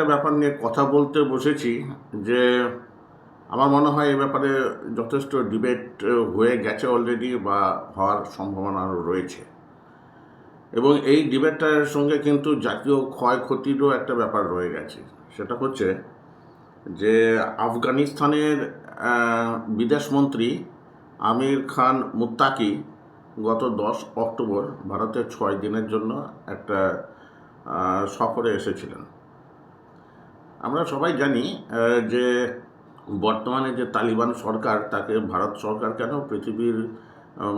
একটা ব্যাপার নিয়ে কথা বলতে বসেছি যে আমার মনে হয় এ ব্যাপারে যথেষ্ট ডিবেট হয়ে গেছে অলরেডি বা হওয়ার সম্ভাবনা রয়েছে। এবং এই ডিবেটটার সঙ্গে কিন্তু জাতীয় ক্ষয়ক্ষতিরও একটা ব্যাপার রয়ে গেছে। সেটা হচ্ছে যে আফগানিস্তানের বিদেশমন্ত্রী আমির খান মুত্তাকি গত দশ অক্টোবর ভারতের ছয় দিনের জন্য একটা সফরে এসেছিলেন। আমরা সবাই জানি যে বর্তমানে যে তালিবান সরকার, তাকে ভারত সরকার কেন পৃথিবীর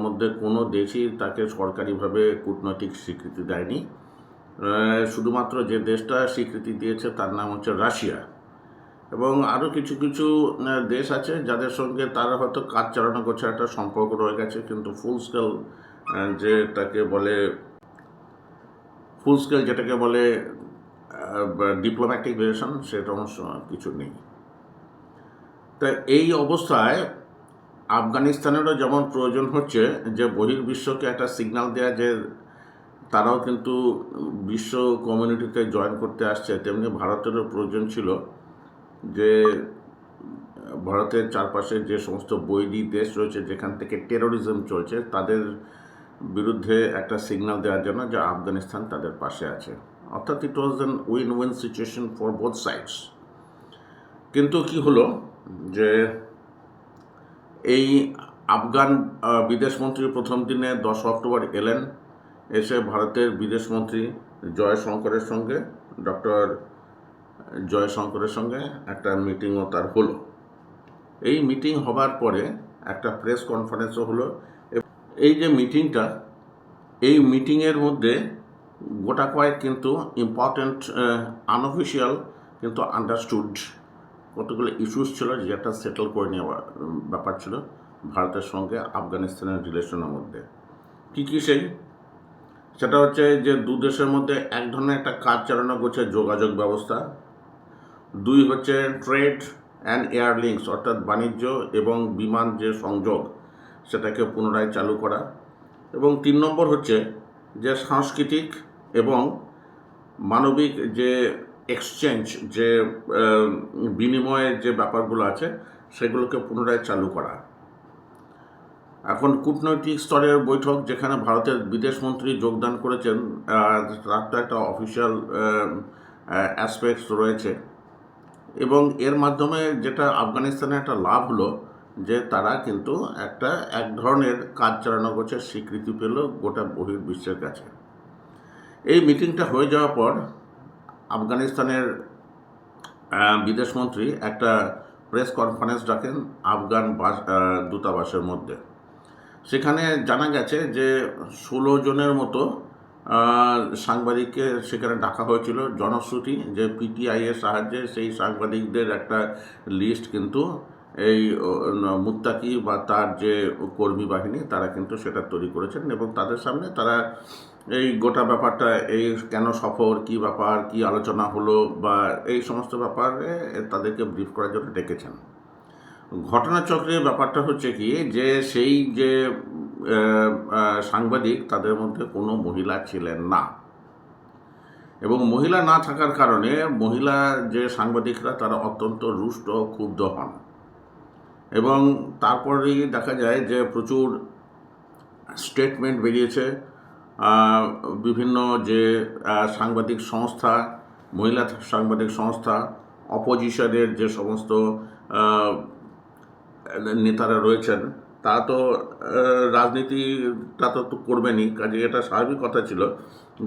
মধ্যে কোনো দেশই তাকে সরকারিভাবে কূটনৈতিক স্বীকৃতি দেয়নি। শুধুমাত্র যে দেশটা স্বীকৃতি দিয়েছে তার নাম হচ্ছে রাশিয়া। এবং আরও কিছু কিছু দেশ আছে যাদের সঙ্গে তারা হয়তো কাজ চালানো করছে একটা সম্পর্ক রয়ে গেছে, কিন্তু ফুল স্কেল যেটাকে বলে ফুল স্কেল যেটাকে বলে ডিপ্লোম্যাটিক রিলেশন অবশ্য কিছু নেই। তা এই অবস্থায় আফগানিস্তানেরও যেমন প্রয়োজন হচ্ছে যে বহির্বিশ্বকে একটা সিগন্যাল দেওয়া যে তারাও কিন্তু বিশ্ব কমিউনিটিতে জয়েন করতে আসছে, তেমনি ভারতেরও প্রয়োজন ছিল যে ভারতের চারপাশে যে সমস্ত বৈরী দেশ রয়েছে, যেখান থেকে টেরোরিজম চলছে, তাদের বিরুদ্ধে একটা সিগনাল দেওয়ার জন্য যে আফগানিস্তান তাদের পাশে আছে। অর্থাৎ it was an win win situation for both sides কিন্তু কি হলো? যে এই আফগান বিদেশমন্ত্রী প্রথম দিনে দশ অক্টোবর এলেন, এসে ভারতের বিদেশমন্ত্রী জয়শঙ্করের সঙ্গে, ডক্টর জয়শঙ্করের সঙ্গে একটা মিটিংও তার হলো। এই মিটিং হবার পরে একটা প্রেস কনফারেন্সও হলো। এই যে মিটিংটা, এই মিটিংয়ের মধ্যে গোটা কয়েক কিন্তু ইম্পর্ট্যান্ট আনঅফিসিয়াল কিন্তু আন্ডারস্টুড কতগুলো ইস্যুস ছিল, যেটা সেটেল করে নেওয়া ব্যাপার ছিল ভারতের সঙ্গে আফগানিস্তানের রিলেশনের মধ্যে। কী কী সেই? সেটা হচ্ছে যে দু দেশের মধ্যে এক ধরনের একটা কাজ চালানো করছে যোগাযোগ ব্যবস্থা। দুই হচ্ছে ট্রেড অ্যান্ড এয়ার লিঙ্কস অর্থাৎ বাণিজ্য এবং বিমান যে সংযোগ, সেটাকে পুনরায় চালু করা। এবং তিন নম্বর হচ্ছে যে সাংস্কৃতিক এবং মানবিক যে এক্সচেঞ্জ যে বিনিময়ের যে ব্যাপারগুলো আছে, সেগুলোকে পুনরায় চালু করা। এখন কূটনৈতিক স্তরের বৈঠক, যেখানে ভারতের বিদেশমন্ত্রী যোগদান করেছেন তার তো একটা অফিসিয়াল অ্যাসপেক্টস রয়েছে। এবং এর মাধ্যমে যেটা আফগানিস্তানের একটা লাভ হলো, যে তারা কিন্তু একটা এক ধরনের কাজ চালানো করছে স্বীকৃতি পেল গোটা বহির্বিশ্বের কাছে। এই মিটিংটা হয়ে যাওয়ার পর আফগানিস্তানের বিদেশমন্ত্রী একটা প্রেস কনফারেন্স ডাকেন আফগান বাস- দূতাবাসের মধ্যে। সেখানে জানা গেছে যে ষোলো জনের মতো সাংবাদিককে সেখানে ডাকা হয়েছিল। জনশ্রুতি যে পিটিআই এর সাহায্যে সেই সাংবাদিকদের একটা লিস্ট কিন্তু এই মুত্তাকি বা তার যে কর্মী বাহিনী, তারা কিন্তু সেটা তৈরি করেছেন এবং তাদের সামনে তারা এই গোটা ব্যাপারটা, এই কেন সফর, কি ব্যাপার, কি আলোচনা হলো বা এই সমস্ত ব্যাপারে তাদেরকে ব্রিফ করার জন্য ডেকেছেন। ঘটনাচক্রে ব্যাপারটা হচ্ছে কি যে সেই যে সাংবাদিক তাদের মধ্যে কোনো মহিলা ছিলেন না। এবং মহিলা না থাকার কারণে মহিলা যে সাংবাদিকরা তারা অত্যন্ত রুষ্ট ক্ষুব্ধ হন। এবং তারপরেই দেখা যায় যে প্রচুর স্টেটমেন্ট বেরিয়েছে। বিভিন্ন যে সাংবাদিক সংস্থা, মহিলা সাংবাদিক সংস্থা, অপোজিশনের যে সমস্ত নেতারা রয়েছেন, তা তো রাজনীতিটা তো করবেনই, কাজে এটা স্বাভাবিক কথা ছিল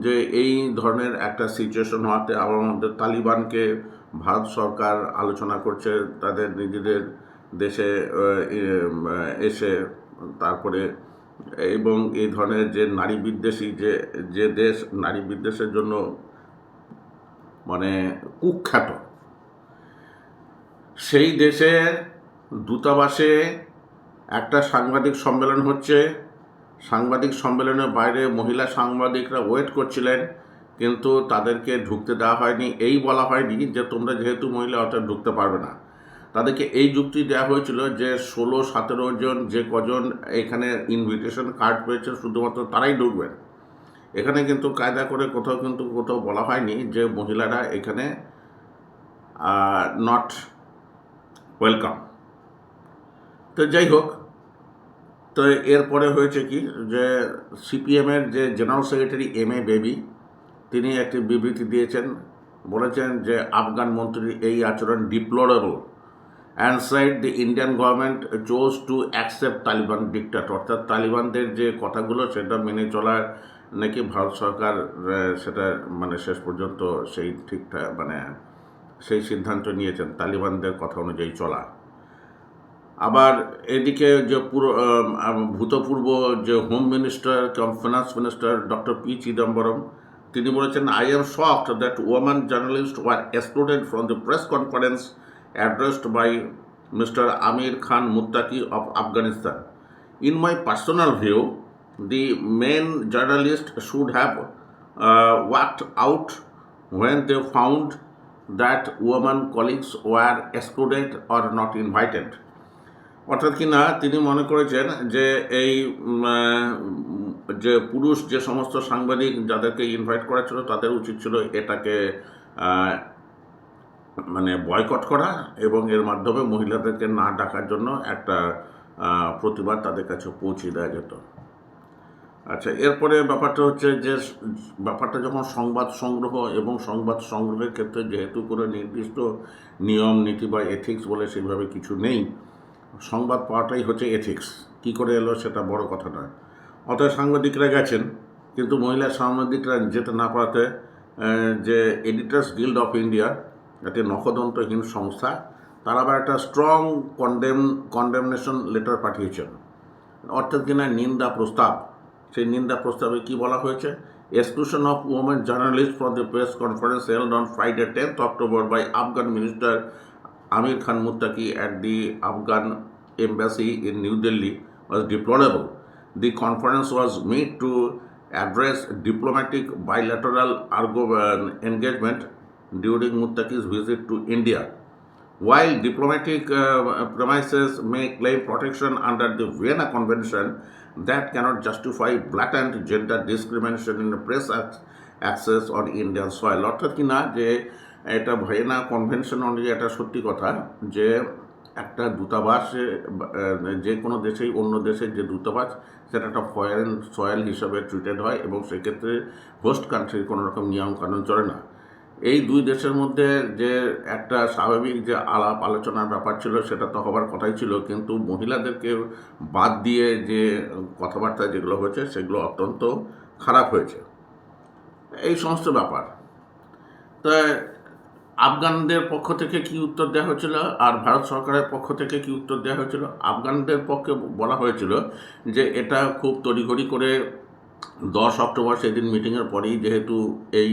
যে এই ধরনের একটা সিচুয়েশন হওয়াতে আমার মধ্যে তালিবানকে ভারত সরকার আলোচনা করছে, তাদের নিজেদের দেশে এসে তারপরে এবং এই ধরনের যে নারী বিদ্বেষী, যে যে দেশ নারী বিদ্বেষের জন্য মানে কুখ্যাত, সেই দেশে দূতাবাসে একটা সাংবাদিক সম্মেলন হচ্ছে। সাংবাদিক সম্মেলনের বাইরে মহিলা সাংবাদিকরা ওয়েট করছিলেন, কিন্তু তাদেরকে ঢুকতে দেওয়া হয়নি। এই বলা হয়নি যে তোমরা যেহেতু মহিলা অর্থাৎ ঢুকতে পারবে না। তাদেরকে এই যুক্তি দেওয়া হয়েছিল যে ষোলো, সতেরো জন যে কজন এখানে ইনভিটেশন কার্ড পেয়েছে, শুধুমাত্র তারাই ঢুকবেন। এখানে কিন্তু কায়দা করে কোথাও কিন্তু কোথাও বলা হয়নি যে মহিলারা এখানে নট ওয়েলকাম তো যাই হোক, তো এরপরে হয়েছে কি যে সিপিএমের যে general secretary M A Baby তিনি একটি বিবৃতি দিয়েছেন, বলেছেন যে আফগান মন্ত্রীর এই আচরণ deplorable and said the Indian government chose to accept Taliban diktat অর্থাৎ তালিবানদের যে কথাগুলো সেটা মেনে চলার নাকি ভারত সরকার সেটা মানে শেষ পর্যন্ত সেই ঠিকঠাক মানে সেই সিদ্ধান্ত নিয়েছেন তালিবানদের কথা অনুযায়ী চলা। আবার এদিকে যে পুরো ভূতপূর্ব যে home minister cum finance minister doctor P Chidambaram তিনি বলেছেন I am shocked that women journalist were excluded from the press conference addressed by mister Amir Khan Muttaqi of Afghanistan in my personal view the main journalist should have uh, walked out when they found that women colleagues were excluded or not invited. অর্থাৎ কিনা তিনি মনে করেছেন যে এই যে পুরুষ যে সমস্ত সাংবাদিক যাদেরকে ইনভাইট করা ছিল তাদের উচিত ছিল এটাকে মানে বয়কট করা এবং এর মাধ্যমে মহিলাদেরকে না ডাকার জন্য একটা প্রতিবাদ তাদের কাছে পৌঁছে দেওয়া যেত। আচ্ছা এরপরে ব্যাপারটা হচ্ছে যে, ব্যাপারটা যখন সংবাদ সংগ্রহ এবং সংবাদ সংগ্রহের ক্ষেত্রে যেহেতু কোনো নির্দিষ্ট নিয়ম, নীতি বা এথিক্স বলে সেইভাবে কিছু নেই, সংবাদ পাওয়াটাই হচ্ছে এথিক্স কী করে এলো সেটা বড় কথা নয়। অতএব সাংবাদিকরা গেছেন, কিন্তু মহিলা সাংবাদিকরা যেতে না পারাতে যে এডিটার্স গিল্ড অফ ইন্ডিয়া একটি নখদন্তহীন সংস্থা। তারা আবার একটা স্ট্রং কন্ডেম কন্ডেমনেশন লেটার পাঠিয়েছেন। অর্থাৎ কিনা নিন্দা প্রস্তাব। সেই নিন্দা প্রস্তাবে কি বলা হয়েছে? Exclusion of women journalist from the press conference held on Friday tenth October by Afghan minister Amir Khan Muttaqi at the Afghan embassy in New Delhi was deplorable. The conference was made to address diplomatic bilateral argo- uh, engagement during Muttaqi's visit to India. While diplomatic uh, premises may claim protection under the Vienna Convention, that cannot justify blatant gender discrimination in the press access on Indian soil. অর্থাৎ কি না যে এটা Vienna convention অনুযায়ী এটা সত্যি কথা যে একটা দূতাবাসে যে কোনো দেশেই অন্য দেশের যে দূতাবাস সেটা একটা ফরেন সয়েল হিসাবে ট্রিটেড হয় এবং সেক্ষেত্রে হোস্ট কান্ট্রির কোনো রকম নিয়মকানুন চলে না এই দুই দেশের মধ্যে যে একটা স্বাভাবিক যে আলাপ আলোচনার ব্যাপার ছিল, সেটা তো হবার কথাই ছিল। কিন্তু মহিলাদেরকে বাদ দিয়ে যে কথাবার্তা যেগুলো হয়েছে, সেগুলো অত্যন্ত খারাপ হয়েছে। এই সমস্ত ব্যাপার। তা আফগানদের পক্ষ থেকে কি উত্তর দেওয়া হয়েছিল? আর ভারত সরকারের পক্ষ থেকে কি উত্তর দেওয়া হয়েছিল? আফগানদের পক্ষে বলা হয়েছিল যে, এটা খুব তড়িঘড়ি করে দশ অক্টোবর সেদিন মিটিংয়ের পরেই যেহেতু এই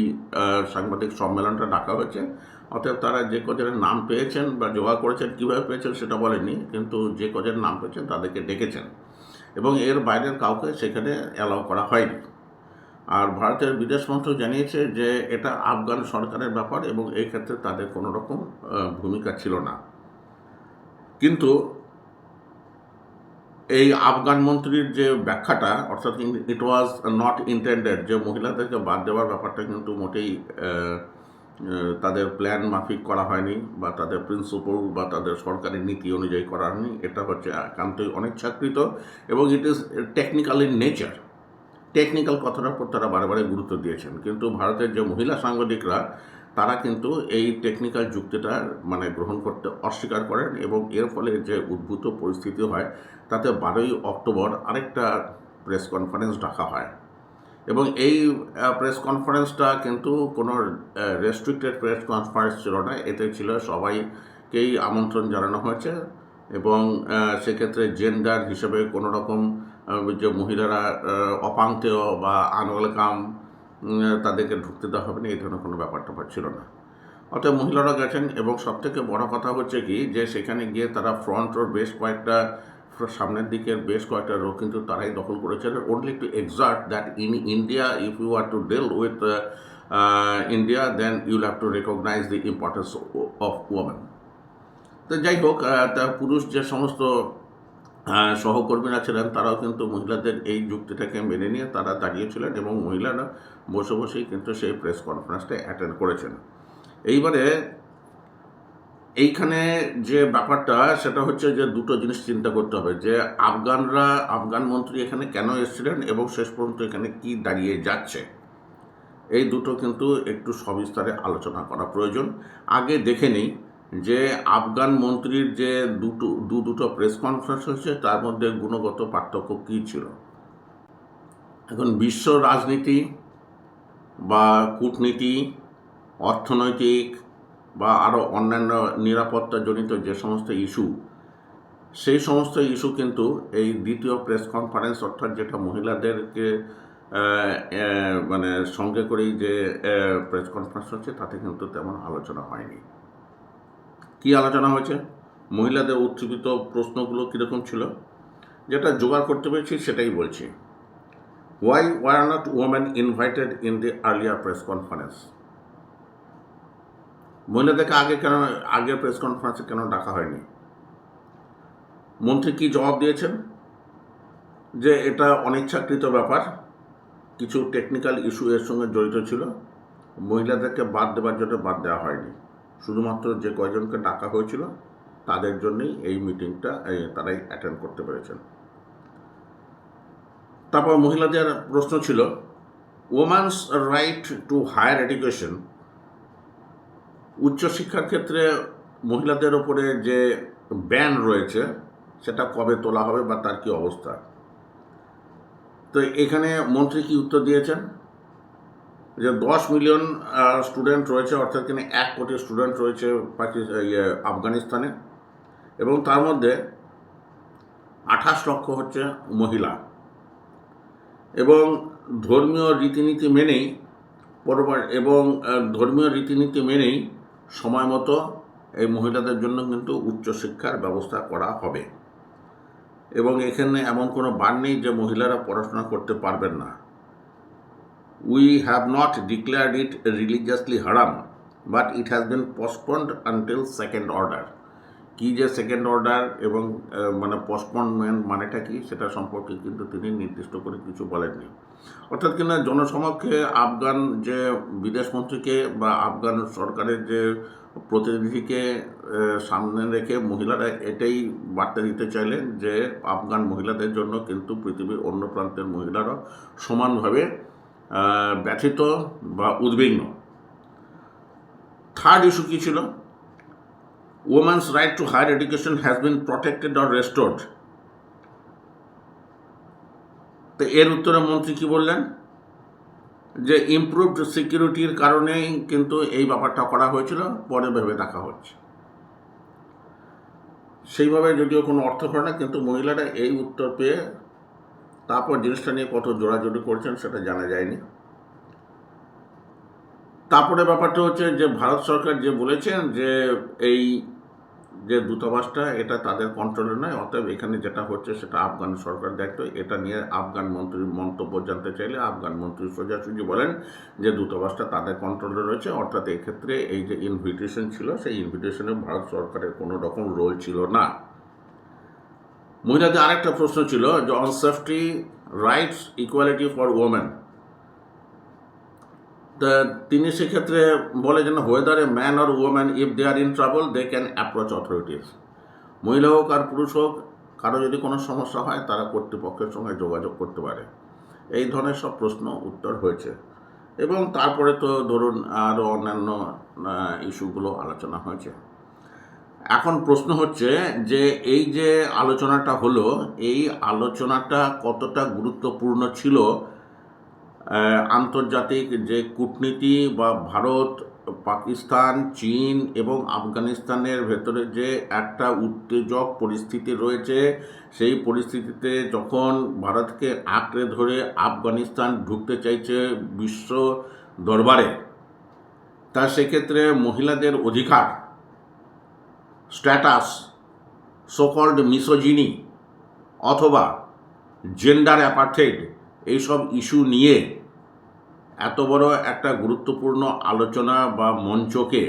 সাংবাদিক সম্মেলনটা ডাকা হয়েছে, অতএব তারা যে কজনের নাম পেয়েছেন বা জোগাড় করেছেন, কীভাবে পেয়েছেন সেটা বলেনি, কিন্তু যে কজনের নাম পেয়েছেন তাদেরকে ডেকেছেন। এবং এর বাইরের কাউকে সেখানে অ্যালাউ করা হয়নি। আর ভারতের বিদেশ মন্ত্রক জানিয়েছে যে এটা আফগান সরকারের ব্যাপার এবং এই ক্ষেত্রে তাদের কোনো রকম ভূমিকা ছিল না। কিন্তু এই আফগান মন্ত্রীর যে ব্যাখ্যাটা, অর্থাৎ ইট ওয়াজ নট ইন্টেন্ডেড যে মহিলাদেরকে বাদ দেওয়ার ব্যাপারটা কিন্তু মোটেই তাদের প্ল্যান মাফিক করা হয়নি বা তাদের প্রিন্সিপাল বা তাদের সরকারি নীতি অনুযায়ী করা হয়নি। এটা হচ্ছে একান্তই অনিচ্ছাকৃত এবং it is technical in nature technical কথাটার উপর তারা বারে গুরুত্ব দিয়েছেন। কিন্তু ভারতের যে মহিলা সাংবাদিকরা, তারা কিন্তু এই টেকনিক্যাল যুক্তিটা মানে গ্রহণ করতে অস্বীকার করেন এবং এর ফলে যে উদ্ভূত পরিস্থিতি হয়, তাতে বারোই অক্টোবর আরেকটা প্রেস কনফারেন্স ডাকা হয়। এবং এই প্রেস কনফারেন্সটা কিন্তু কোনো রেস্ট্রিক্টেড প্রেস কনফারেন্স ছিল না, এতে ছিল সবাইকেই আমন্ত্রণ জানানো হয়েছে এবং সেক্ষেত্রে জেন্ডার হিসেবে কোনো রকম যে মহিলারা আহ, অপাঙ্ক্তেয় বা আনওয়েলকাম তাদেরকে ঢুকতে দেওয়া হবে না এই ধরনের কোনো ব্যাপার ট্যাপার ছিল না। অর্থাৎ মহিলারা গেছেন এবং সবথেকে বড় কথা হচ্ছে কি যে সেখানে গিয়ে তারা ফ্রন্ট রোড বেশ কয়েকটা সামনের দিকের বেশ কয়েকটা রোড কিন্তু তারাই দখল করেছেন। Only to exert that in India if you are to deal with India then you'll have to recognise the importance of women তো যাই হোক পুরুষ যে সমস্ত সহকর্মীরা ছিলেন, তারাও কিন্তু মহিলাদের এই যুক্তিটাকে মেনে নিয়ে তারা দাঁড়িয়েছিলেন এবং মহিলারা বসে বসেই কিন্তু সেই প্রেস কনফারেন্সটা অ্যাটেন্ড করেছেন। এইবারে এইখানে যে ব্যাপারটা, সেটা হচ্ছে যে দুটো জিনিস চিন্তা করতে হবে, যে আফগানরা, আফগান মন্ত্রী এখানে কেন এসেছিলেন এবং শেষ পর্যন্ত এখানে কি দাঁড়িয়ে যাচ্ছে? এই দুটো কিন্তু একটু সবিস্তারে আলোচনা করা প্রয়োজন। আগে দেখে নিই যে আফগান মন্ত্রীর যে দুটো, দু দুটো প্রেস কনফারেন্স হয়েছে, তার মধ্যে গুণগত পার্থক্য কী ছিল? এখন বিশ্ব রাজনীতি বা কূটনীতি, অর্থনৈতিক বা আরও অন্যান্য নিরাপত্তাজনিত যে সমস্ত ইস্যু, সেই সমস্ত ইস্যু কিন্তু এই দ্বিতীয় প্রেস কনফারেন্স অর্থাৎ যেটা মহিলাদেরকে মানে সঙ্গে করেই যে প্রেস কনফারেন্স হচ্ছে, তাতে কিন্তু তেমন আলোচনা হয়নি। কি আলোচনা হয়েছে? মহিলাদের উত্থিত প্রশ্নগুলো কীরকম ছিল? যেটা জোগাড় করতে পেরেছি, সেটাই বলছি। Why were not women invited in the earlier press conference মহিলাদেরকে আগে কেন, আগের প্রেস কনফারেন্সে কেন ডাকা হয়নি? মন্ত্রী কি জবাব দিয়েছেন? যে এটা অনিচ্ছাকৃত ব্যাপার, কিছু টেকনিক্যাল ইস্যু এর সঙ্গে জড়িত ছিল, মহিলাদেরকে বাদ দেওয়ার জন্য বাদ দেওয়া হয়নি। শুধুমাত্র যে কয়জনকে ডাকা হয়েছিল, তাদের জন্যই এই মিটিংটা তারাই অ্যাটেন্ড করতে পেরেছেন। তারপর মহিলাদের প্রশ্ন ছিল women's right to higher education উচ্চশিক্ষার ক্ষেত্রে মহিলাদের ওপরে যে ব্যান রয়েছে, সেটা কবে তোলা হবে বা তার কি অবস্থা? তো এখানে মন্ত্রী কি উত্তর দিয়েছেন? যে দশ মিলিয়ন স্টুডেন্ট রয়েছে অর্থাৎ কিনা এক কোটি স্টুডেন্ট রয়েছে ইয়ে, আফগানিস্তানে। এবং তার মধ্যে আঠাশ লক্ষ হচ্ছে মহিলা। এবং ধর্মীয় রীতিনীতি মেনেই এবং ধর্মীয় রীতিনীতি মেনেই সময় মতো এই মহিলাদের জন্য কিন্তু উচ্চশিক্ষার ব্যবস্থা করা হবে। এবং এখানে এমন কোনো বার নেই যে মহিলারা পড়াশোনা করতে পারবেন না। We have not declared it religiously হারাম but it has been postponed until second order কি যে সেকেন্ড অর্ডার এবং মানে পোস্টপন্ডমেন্ট মানেটা কি সেটা সম্পর্কে কিন্তু তিনি নির্দিষ্ট করে কিছু বলেননি। অর্থাৎ কিনা জনসমক্ষে আফগান যে বিদেশমন্ত্রীকে বা আফগান সরকারের যে প্রতিনিধিকে সামনে রেখে মহিলারা এটাই বার্তা দিতে চাইলেন যে, আফগান মহিলাদের জন্য কিন্তু পৃথিবীর অন্য প্রান্তের মহিলারা সমানভাবে ব্যথিত বা উদ্বিগ্ন। থার্ড ইস্যু কী ছিল? Women's right to higher education has been protected or restored তো এর উত্তরে মন্ত্রী কি বললেন? যে ইমপ্রুভড সিকিউরিটির কারণেই কিন্তু এই ব্যাপারটা করা হয়েছিল, পরে ভেবে দেখা হচ্ছে। সেইভাবে যদিও কোনো অর্থ করে না, কিন্তু মহিলারা এই উত্তর পেয়ে তারপর জিনিসটা নিয়ে কত জোড়াজোড়ি করছেন সেটা জানা যায়নি। তারপরে ব্যাপারটা হচ্ছে যে ভারত সরকার যে বলেছেন যে এই যে দূতাবাসটা, এটা তাদের কন্ট্রোলে নয়, অতএব এখানে যেটা হচ্ছে সেটা আফগান সরকার দায়িত্ব। এটা নিয়ে আফগান মন্ত্রীর মন্তব্য জানতে চাইলে আফগান মন্ত্রী সোজাসুজি বলেন যে দূতাবাসটা তাদের কন্ট্রোলে রয়েছে। অর্থাৎ এক্ষেত্রে এই যে ইনভিটেশন ছিল, সেই ইনভিটেশনে ভারত সরকারের কোনো রকম রোল ছিল না। মহিলাদের আরেকটা প্রশ্ন ছিল যে on safety rights equality for women তিনি সেক্ষেত্রে বলে যেন whether a man or woman if they are in trouble they can approach authorities মহিলা হোক আর পুরুষ হোক, কারও যদি কোনো সমস্যা হয়, তারা কর্তৃপক্ষের সঙ্গে যোগাযোগ করতে পারে। এই ধরনের সব প্রশ্ন উত্তর হয়েছে। এবং তারপরে তো ধরুন আরও অন্যান্য ইস্যুগুলো আলোচনা হয়েছে। এখন প্রশ্ন হচ্ছে যে এই যে আলোচনাটা হলো, এই আলোচনাটা কতটা গুরুত্বপূর্ণ ছিল আন্তর্জাতিক যে কূটনীতি বা ভারত, পাকিস্তান, চীন এবং আফগানিস্তানের ভেতরে যে একটা উত্তেজক পরিস্থিতি রয়েছে, সেই পরিস্থিতিতে যখন ভারতকে আঁকড়ে ধরে আফগানিস্তান ঢুকতে চাইছে বিশ্ব দরবারে, তা সেক্ষেত্রে মহিলাদের অধিকার স্ট্যাটাস সোকল্ড মিসোজিনি অথবা জেন্ডার অ্যাপার্থেড এইসব ইস্যু নিয়ে এত বড় একটা গুরুত্বপূর্ণ আলোচনা বা মঞ্চকে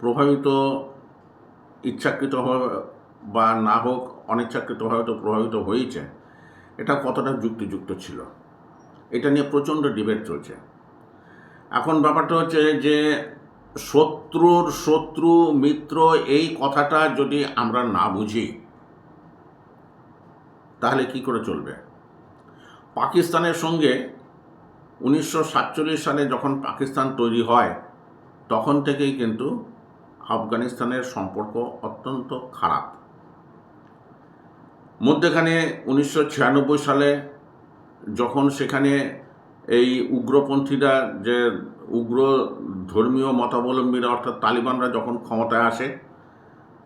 প্রভাবিত ইচ্ছাকৃত বা না হোক অনিচ্ছাকৃতভাবে তো প্রভাবিত হয়েছে, এটা কতটা যুক্তিযুক্ত ছিল? এটা নিয়ে প্রচণ্ড ডিবেট চলছে। এখন ব্যাপারটা হচ্ছে যে শত্রুর শত্রু, মিত্র এই কথাটা যদি আমরা না বুঝি, তাহলে কি করে চলবে? পাকিস্তানের সঙ্গে উনিশশো সাতচল্লিশ সালে যখন পাকিস্তান তৈরি হয়, তখন থেকেই কিন্তু আফগানিস্তানের সম্পর্ক অত্যন্ত খারাপ। মধ্যেখানে উনিশশো ছিয়ানব্বই সালে যখন সেখানে এই উগ্রপন্থীরা যে উগ্র ধর্মীয় মতাবলম্বীরা, অর্থাৎ তালিবানরা যখন ক্ষমতায় আসে,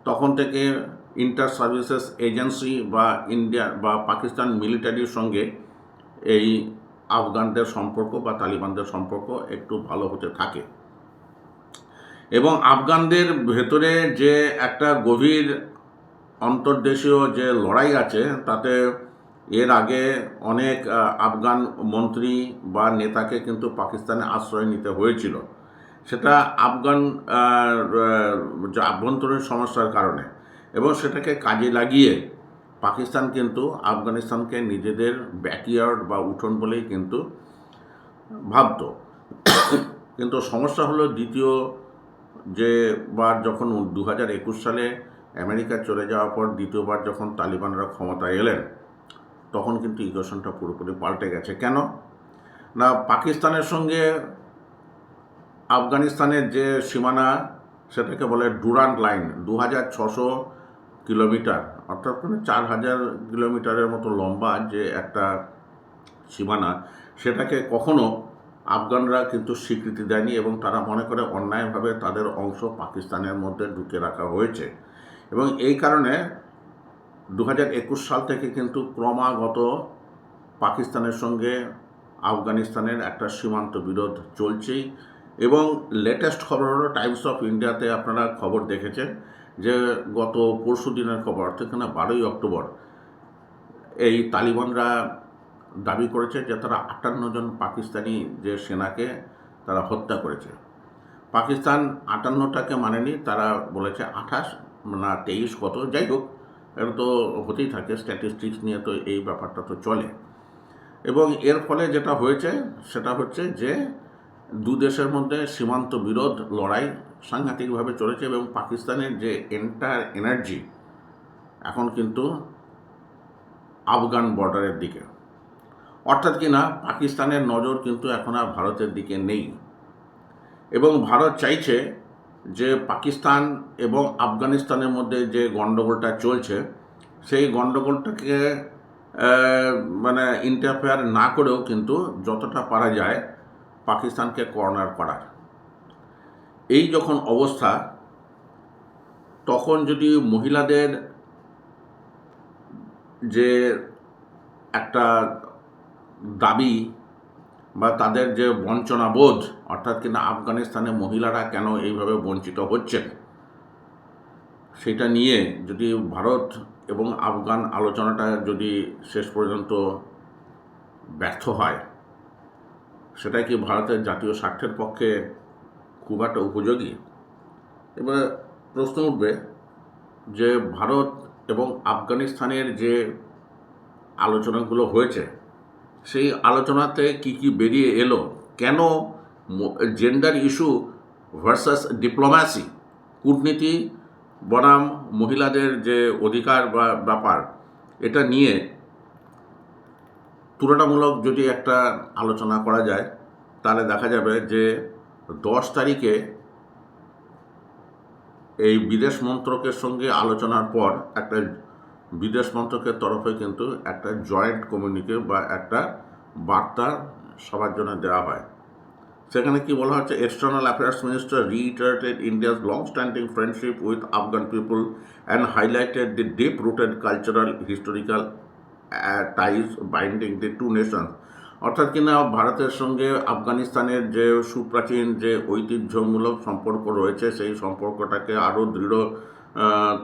তখন থেকে ইন্টার সার্ভিসেস এজেন্সি বা ইন্ডিয়া বা পাকিস্তান মিলিটারির সঙ্গে এই আফগানদের সম্পর্ক বা তালিবানদের সম্পর্ক একটু ভালো হতে থাকে। এবং আফগানদের ভেতরে যে একটা গভীর অন্তর্দেশীয় যে লড়াই আছে, তাতে এর আগে অনেক আফগান মন্ত্রী বা নেতাকে কিন্তু পাকিস্তানে আশ্রয় নিতে হয়েছিল। সেটা আফগান আভ্যন্তরীণ সমস্যার কারণে। এবং সেটাকে কাজে লাগিয়ে পাকিস্তান কিন্তু আফগানিস্তানকে নিজেদের ব্যাকইয়ার্ড বা উঠোন বলেই কিন্তু ভাবতো। কিন্তু সমস্যা হলো দ্বিতীয় যে বার যখন দু হাজার একুশ সালে আমেরিকা চলে যাওয়ার পর দ্বিতীয়বার যখন তালিবানরা ক্ষমতায় এলেন তখন কিন্তু ইকুয়েশনটা পুরোপুরি পাল্টে গেছে। কেন? না, পাকিস্তানের সঙ্গে আফগানিস্তানের যে সীমানা, সেটাকে বলে ডুরান্ট লাইন দু হাজার ছশো কিলোমিটার, অর্থাৎ চার হাজার কিলোমিটারের মতো লম্বা যে একটা সীমানা, সেটাকে কখনো আফগানরা কিন্তু স্বীকৃতি দেয়নি এবং তারা মনে করে অন্যায়ভাবে তাদের অংশ পাকিস্তানের মধ্যে ঢুকে রাখা হয়েছে। এবং এই কারণে দু হাজার একুশ সাল থেকে কিন্তু ক্রমাগত পাকিস্তানের সঙ্গে আফগানিস্তানের একটা সীমান্ত বিরোধ চলছেই। এবং লেটেস্ট খবর হলো টাইমস অফ ইন্ডিয়াতে আপনারা খবর দেখেছেন যে গত পরশু দিনের খবর, অর্থাৎ এখানে বারোই অক্টোবর, এই তালিবানরা দাবি করেছে যে তারা আটান্ন জন পাকিস্তানি যে সেনাকে তারা হত্যা করেছে। পাকিস্তান আটান্নটাকে মানেনি, তারা বলেছে আঠাশ না তেইশ কত, যাই হোক। এটা তো হতেই থাকে স্ট্যাটিস্টিক্স নিয়ে তো এই ব্যাপারটা তো চলে। এবং এর ফলে যেটা হয়েছে, সেটা হচ্ছে যে দু দেশের মধ্যে সীমান্ত বিরোধ লড়াই সাংঘাতিকভাবে চলেছে এবং পাকিস্তানের যে এন্টার এনার্জি এখন কিন্তু আফগান বর্ডারের দিকে। অর্থাৎ কি না, পাকিস্তানের নজর কিন্তু এখন আর ভারতের দিকে নেই। এবং ভারত চাইছে যে পাকিস্তান এবং আফগানিস্তানের মধ্যে যে গণ্ডগোলটা চলছে, সেই গণ্ডগোলটাকে মানে ইন্টারফেয়ার না করেও কিন্তু যতটা পারা যায় পাকিস্তানকে কর্নার করার। এই যখন অবস্থা, তখন যদি মহিলাদের যে একটা দাবি বা তাদের যে বঞ্চনাবোধ, অর্থাৎ কিনা আফগানিস্তানে মহিলারা কেন এইভাবে বঞ্চিত হচ্ছেন? সেটা নিয়ে যদি ভারত এবং আফগান আলোচনাটা যদি শেষ পর্যন্ত ব্যর্থ হয় সেটা কি ভারতের জাতীয় স্বার্থের পক্ষে খুব একটা উপযোগী? এবার প্রশ্ন উঠবে যে ভারত এবং আফগানিস্তানের যে আলোচনাগুলো হয়েছে সেই আলোচনাতে কি কি বেরিয়ে এলো? কেন জেন্ডার ইস্যু ভার্সাস ডিপ্লোম্যাসি কূটনীতি, বনাম, মহিলাদের যে অধিকার বা ব্যাপার, এটা নিয়ে তুলনামূলক যদি একটা আলোচনা করা যায়, তাহলে দেখা যাবে যে দশ তারিখে এই বিদেশ মন্ত্রকের সঙ্গে আলোচনার পর একটা বিদেশ মন্ত্রকের তরফে কিন্তু একটা জয়েন্ট কমিউনিকে বা একটা বার্তা সবার জন্য দেওয়া হয়। সেখানে কি বলা হচ্ছে external affairs minister reiterated India's long standing friendship with Afghan people and highlighted the deep rooted cultural historical ties binding the two nations অর্থাৎ কিনা ভারতের সঙ্গে আফগানিস্তানের যে সুপ্রাচীন যে ঐতিহ্যমূলক সম্পর্ক রয়েছে, সেই সম্পর্কটাকে আরও দৃঢ়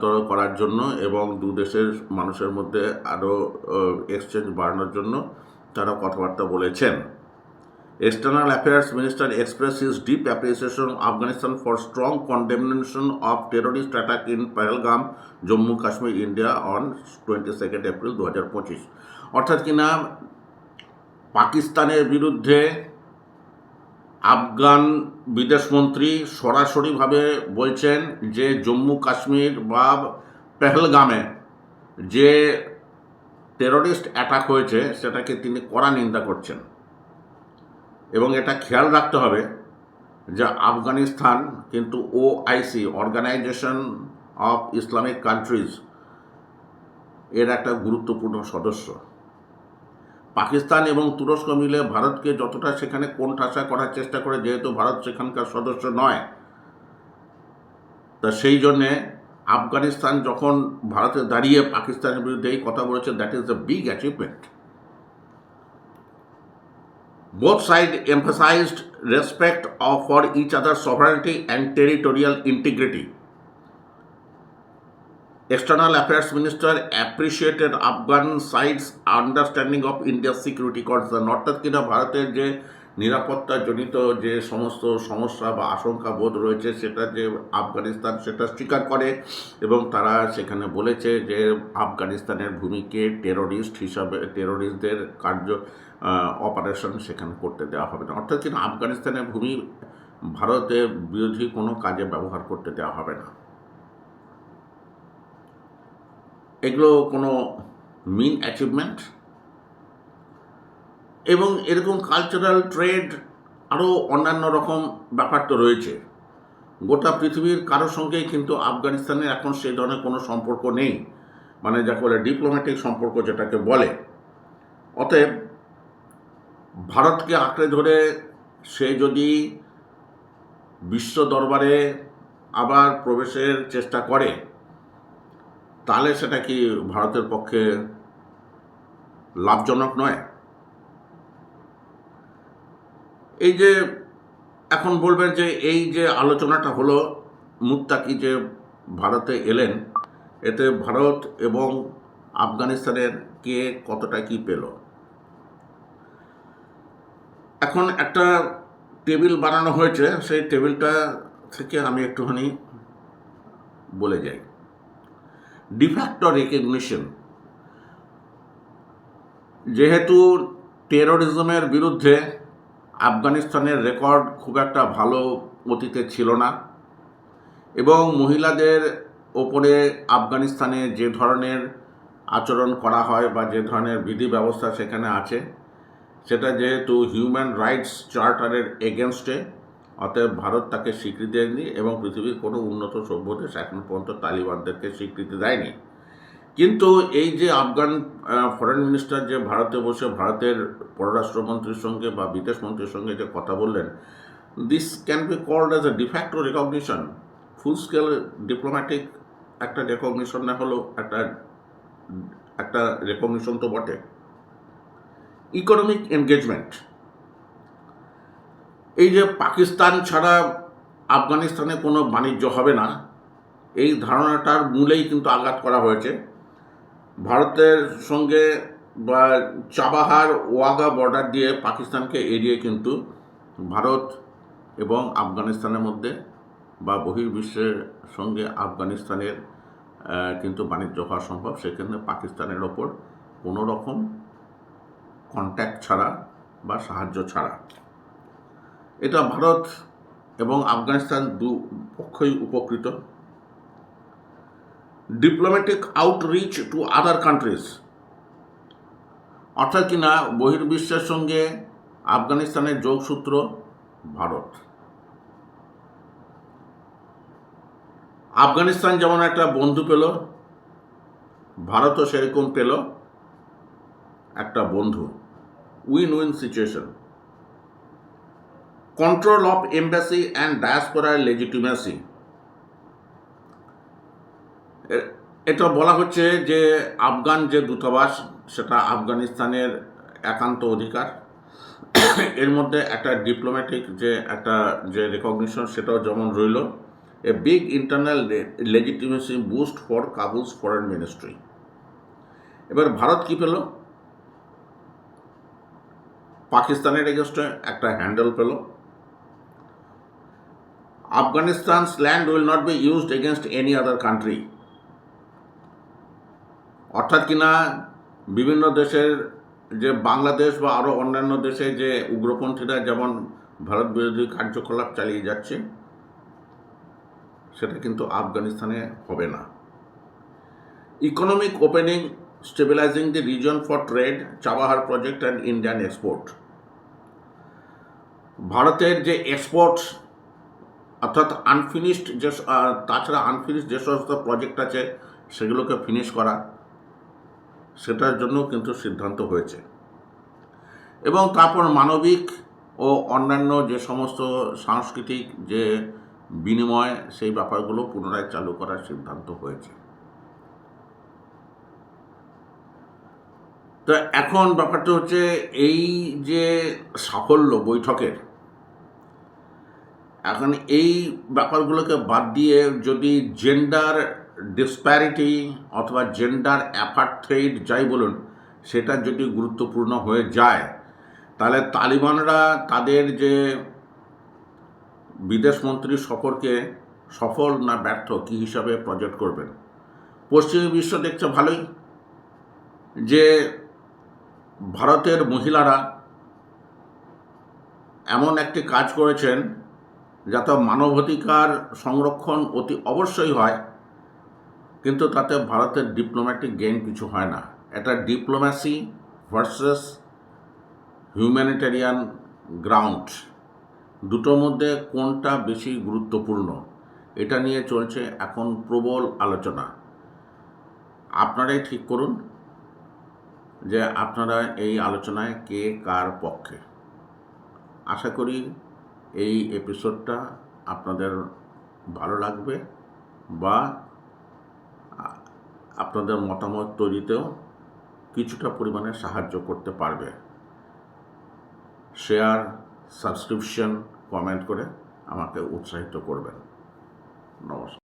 তর করার জন্য এবং দু দেশের মানুষের মধ্যে আরও এক্সচেঞ্জ বাড়ানোর জন্য তারা কথাবার্তা বলেছেন। External affairs minister expresses deep appreciation Afghanistan for strong condemnation of terrorist attack in Pahalgam Jammu Kashmir India on twenty second April দু হাজার পঁচিশ অর্থাৎ কিনা, পাকিস্তানের বিরুদ্ধে আফগান বিদেশমন্ত্রী সরাসরিভাবে বলছেন যে জম্মু কাশ্মীর বা পেহলগামে যে টেররিস্ট অ্যাটাক হয়েছে, সেটাকে তিনি কড়া নিন্দা করছেন। এবং এটা খেয়াল রাখতে হবে যে আফগানিস্তান কিন্তু OIC organisation of Islamic countries এর একটা গুরুত্বপূর্ণ সদস্য। পাকিস্তান এবং তুরস্ক মিলে ভারতকে যতটা সেখানে কোণঠাসা করার চেষ্টা করে, যেহেতু ভারত সেখানকার সদস্য নয়, তা সেই জন্যে আফগানিস্তান যখন ভারতে দাঁড়িয়ে পাকিস্তানের বিরুদ্ধে এই কথা বলেছে that is the big achievement Both sides emphasized respect of, for each other's sovereignty and territorial integrity. External Affairs Minister appreciated Afghan side's understanding of India's security concern. অর্থাৎ কিনা ভারতের যে নিরাপত্তাজনিত যে সমস্ত সমস্যা বা আশঙ্কা বোধ রয়েছে, সেটা যে আফগানিস্তান সেটা স্বীকার করে এবং তারা সেখানে বলেছে যে আফগানিস্তানের ভূমিকে টেরোরিস্ট হিসাবে টেরোরিস্টদের কার্য অপারেশন সেখানে করতে দেওয়া হবে না। অর্থাৎ কিনা আফগানিস্তানের ভূমি ভারতের বিরোধী কোনো কাজে ব্যবহার করতে দেওয়া হবে না। এগুলো কোনো মিন অ্যাচিভমেন্ট এবং এরকম কালচারাল ট্রেড আরও অন্যান্য রকম ব্যাপার তো রয়েছে। গোটা পৃথিবীর কারোর সঙ্গেই কিন্তু আফগানিস্তানের এখন সেই ধরনের কোনো সম্পর্ক নেই। মানে যাকে বলে ডিপ্লোম্যাটিক সম্পর্ক যেটাকে বলে। অতএব ভারতকে আঁকড়ে ধরে সে যদি বিশ্ব দরবারে আবার প্রবেশের চেষ্টা করে তাহলে সেটা কি ভারতের পক্ষে লাভজনক নয়? এই যে এখন বলবেন যে এই যে আলোচনাটা হলো, মুত্তাকি যে ভারতে এলেন, এতে ভারত এবং আফগানিস্তানের কে কতটা কি পেল? এখন একটা টেবিল বানানো হয়েছে, সেই টেবিলটা থেকে আমি একটুখানি বলে যাই। De facto recognition. যেহেতু টেরোরিজমের বিরুদ্ধে আফগানিস্তানের রেকর্ড খুব একটা ভালো অতীতে ছিল না এবং মহিলাদের ওপরে আফগানিস্তানে যে ধরনের আচরণ করা হয় বা যে ধরনের বিধি ব্যবস্থা সেখানে আছে, সেটা যেহেতু হিউম্যান রাইটস চার্টারের এগেনস্টে অতএব ভারত তাকে স্বীকৃতি দেয়নি এবং পৃথিবীর কোনো উন্নত সভ্য দেশ এখন পর্যন্ত তালিবানদেরকে স্বীকৃতি দেয়নি। কিন্তু এই যে আফগান ফরেন মিনিস্টার যে ভারতে বসে ভারতের পররাষ্ট্রমন্ত্রীর সঙ্গে বা বিদেশমন্ত্রীর সঙ্গে যে কথা বললেন this can be called as a de facto recognition full scale diplomatic একটা রেকগনিশন না হলেও একটা একটা রেকগনিশন তো বটে। ইকোনমিক এনগেজমেন্ট এই যে পাকিস্তান ছাড়া আফগানিস্তানে কোনো বাণিজ্য হবে না, এই ধারণাটার মূলেই কিন্তু আঘাত করা হয়েছে। ভারতের সঙ্গে বা চাবাহার ওয়াগা বর্ডার দিয়ে পাকিস্তানকে এড়িয়ে কিন্তু ভারত এবং আফগানিস্তানের মধ্যে বা বহির্বিশ্বের সঙ্গে আফগানিস্তানের কিন্তু বাণিজ্য হওয়া সম্ভব। সেখানে পাকিস্তানের ওপর কোনো রকম কন্ট্যাক্ট ছাড়া বা সাহায্য ছাড়া। এটা ভারত এবং আফগানিস্তান দু পক্ষই উপকৃত। Diplomatic outreach to other countries অর্থাৎ কিনা বহির্বিশ্বের সঙ্গে আফগানিস্তানের যোগসূত্র ভারত। আফগানিস্তান যেমন একটা বন্ধু পেল, ভারতও সেরকম পেল একটা বন্ধু। Win win situation control of embassy and ডায়াসপোরার legitimacy এটা বলা হচ্ছে যে আফগান যে দূতাবাস, সেটা আফগানিস্তানের একান্ত অধিকার। এর মধ্যে একটা ডিপ্লোম্যাটিক যে একটা যে রেকগনিশন সেটাও যেমন রইল a big internal legitimacy boost for Kabul's foreign ministry এবার ভারত কী পেল? পাকিস্তানের এগেনস্টে একটা হ্যান্ডেল পেল। Afghanistan's land will not be used against any other country অর্থাৎ কিনা বিভিন্ন দেশের যে বাংলাদেশ বা আরও অন্যান্য দেশে যে উগ্রপন্থীরা যেমন ভারত বিরোধী কার্যকলাপ চালিয়ে যাচ্ছে, সেটা কিন্তু আফগানিস্তানে হবে না। Economic opening stabilising the reason for trade Chabahar project and Indian export ভারতের যে এক্সপোর্ট অর্থাৎ আনফিনিশড যে তাছাড়া আনফিনিশড যে সমস্ত প্রজেক্ট আছে, সেগুলোকে ফিনিশ করা, সেটার জন্য কিন্তু সিদ্ধান্ত হয়েছে। এবং তারপর মানবিক ও অন্যান্য যে সমস্ত সাংস্কৃতিক যে বিনিময়, সেই ব্যাপারগুলো পুনরায় চালু করার সিদ্ধান্ত হয়েছে। তো এখন ব্যাপারটা হচ্ছে, এই যে সাফল্য বৈঠকের এখন এই ব্যাপারগুলোকে বাদ দিয়ে যদি জেন্ডার ডিসপ্যারিটি অথবা জেন্ডার অ্যাপার্থেইড যাই বলুন, সেটা যদি গুরুত্বপূর্ণ হয়ে যায়, তাহলে তালিবানরা তাদের যে বিদেশমন্ত্রী সফরকে সফল না ব্যর্থ কী হিসাবে প্রজেক্ট করবেন? পশ্চিমী বিশ্ব দেখছে ভালোই যে ভারতের মহিলারা এমন একটি কাজ করেছেন যাতে মানবাধিকার সংরক্ষণ অতি অবশ্যই হয়, কিন্তু তাতে ভারতের ডিপ্লোম্যাটিক গেইন কিছু হয় না। এটা ডিপ্লোম্যাসি ভার্সেস হিউম্যানিটেরিয়ান গ্রাউন্ড দুটোর মধ্যে কোনটা বেশি গুরুত্বপূর্ণ, এটা নিয়ে চলছে এখন প্রবল আলোচনা। আপনারাই ঠিক করুন যে আপনারা এই আলোচনায় কে কার পক্ষে। আশা করি এই এপিসোডটা আপনাদের ভালো লাগবে বা আপনাদের মতামত তৈরিতেও কিছুটা পরিমাণে সাহায্য করতে পারবে। শেয়ার, সাবস্ক্রিপশন, কমেন্ট করে আমাকে উৎসাহিত করবেন। নমস্কার।